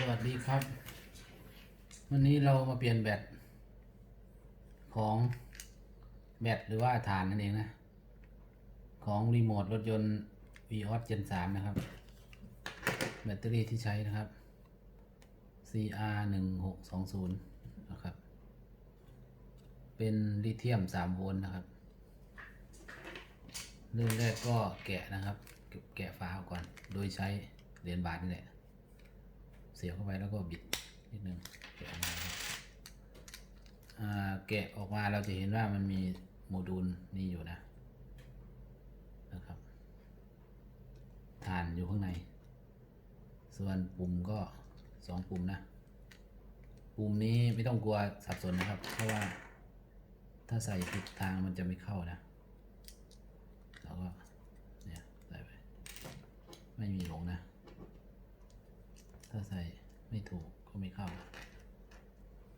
สวัสดีครับ วันนี้เรามาเปลี่ยนแบตของแบตหรือว่าฐานนั่นเองนะ ของรีโมทรถยนต์ Vios Gen 3นะครับ แบตเตอรี่ที่ใช้นะครับ CR 1 6 2 0นะครับ เป็นลิเธียม 3 โวลต์นะครับ เริ่มแรกก็แกะนะครับ แกะฝาออกก่อน โดยใช้เหรียญบาทนี่แหละ เสียบเข้าไปแล้วก็บิดนิดนึงแกะออกมาครับอ่าแกะออกมาเราจะเห็นว่ามันมีโมดูลนี้อยู่นะนะครับฐานอยู่ข้างใน ส่วนปุ่มก็สองปุ่มนะปุ่มนี้ไม่ต้องกลัวสับสนนะครับ เพราะว่าถ้าใส่ผิดทางมันจะไม่เข้านะเราก็เนี่ยใส่ไปไม่มีหลงนะ ถ้าใส่ไม่ถูกก็ไม่เข้า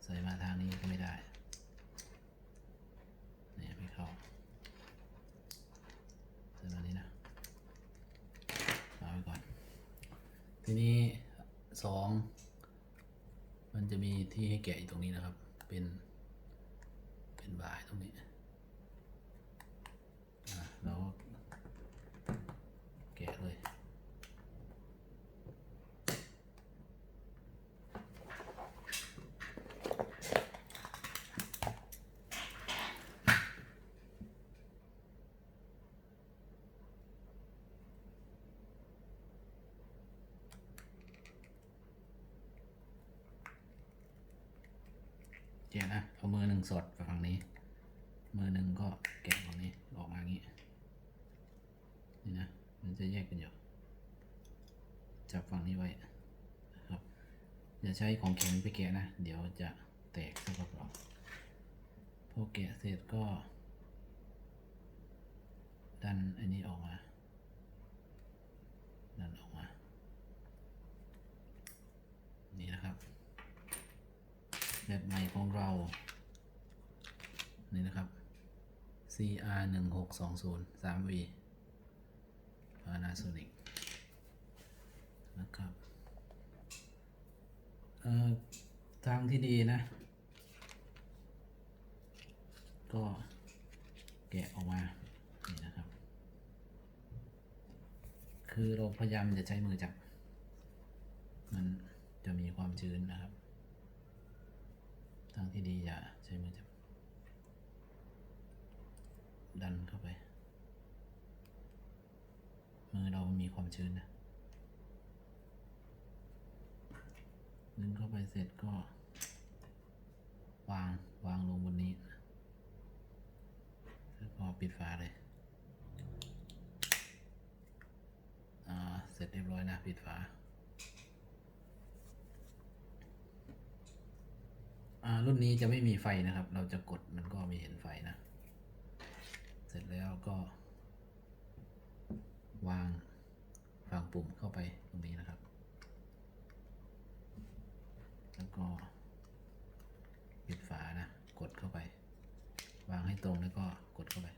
ใส่มาทางนี้ก็ไม่ได้เนี่ยไม่เข้าใส่มานี้นะวางไว้ก่อน ทีนี้สองมันจะมีที่ให้แกะอยู่ตรงนี้นะครับ เป็นเป็นบายตรงนี้อะเราแกะเลย เจ๊นะเอามือหนึ่งสอดฝั่งนี้ มือหนึ่งก็แกะฝั่งนี้ออกมาอย่างนี้ นี่นะ มันจะแยกกันอยู่ จับฝั่งนี้ไว้นะครับอย่าใช้ของแข็งไปแกะนะ เดี๋ยวจะแตกซะเปล่าพอแกะเสร็จก็ ดันอันนี้ออกมา ดันออกมา นี่นะครับ แบบใหม่ของเรา นี่นะครับ CR 1 6 2 0 3 V Panasonic นะครับทางที่ดีนะ ก็แกะออกมา นี่นะครับ คือเราพยายามจะใช้มือจับ มันจะมีความชื้นนะครับ ทางที่ดีอย่าใช้มือจับดันเข้าไป มือเรามีความชื้นนะดึงเข้าไปเสร็จก็ วางวางลงบนนี้แล้วก็ปิดฝาเลย อ่า เสร็จเรียบร้อยนะ ปิดฝา อ่า รุ่นนี้จะไม่มีไฟนะครับ เราจะกดมันก็ไม่เห็นไฟนะ เสร็จแล้วก็ วางวางปุ่มเข้าไปตรงนี้นะครับ แล้วก็ปิดฝานะ กดเข้าไป วางให้ตรงแล้วก็กดเข้าไป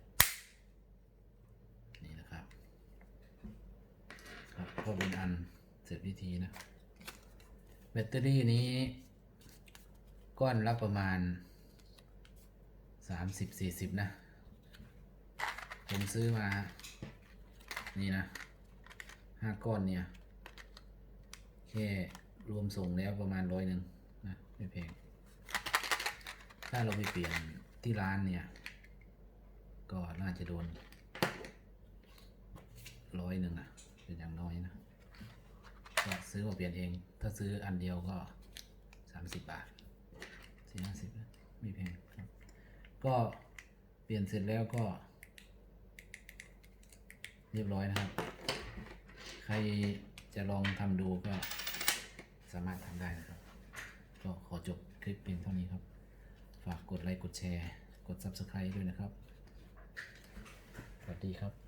นี่นะครับ ครับก็เป็นอันเสร็จวิธีนะ แบตเตอรี่นี้ ก้อนละประมาณ 30-40 นะ ผมซื้อมา นี่นะห้าก้อนเนี่ย แค่รวมส่งแล้วประมาณร้อยหนึ่งนะ ไม่แพง ถ้าเราไปเปลี่ยนที่ร้านเนี่ย ก็น่าจะโดนร้อยหนึ่งอะเป็นอย่างน้อยนะก็ซื้อมาเปลี่ยนเอง ถ้าซื้ออันเดียวก็สามสิบบาท สี่ห้าสิบไม่แพงครับ ก็เปลี่ยนเสร็จแล้วก็ เรียบร้อยนะครับ ใครจะลองทำดูก็สามารถทำได้นะครับ ก็ขอจบคลิปเพียงเท่านี้ครับ ฝากกดไลค์กดแชร์ กด Subscribe ด้วยนะครับ สวัสดีครับ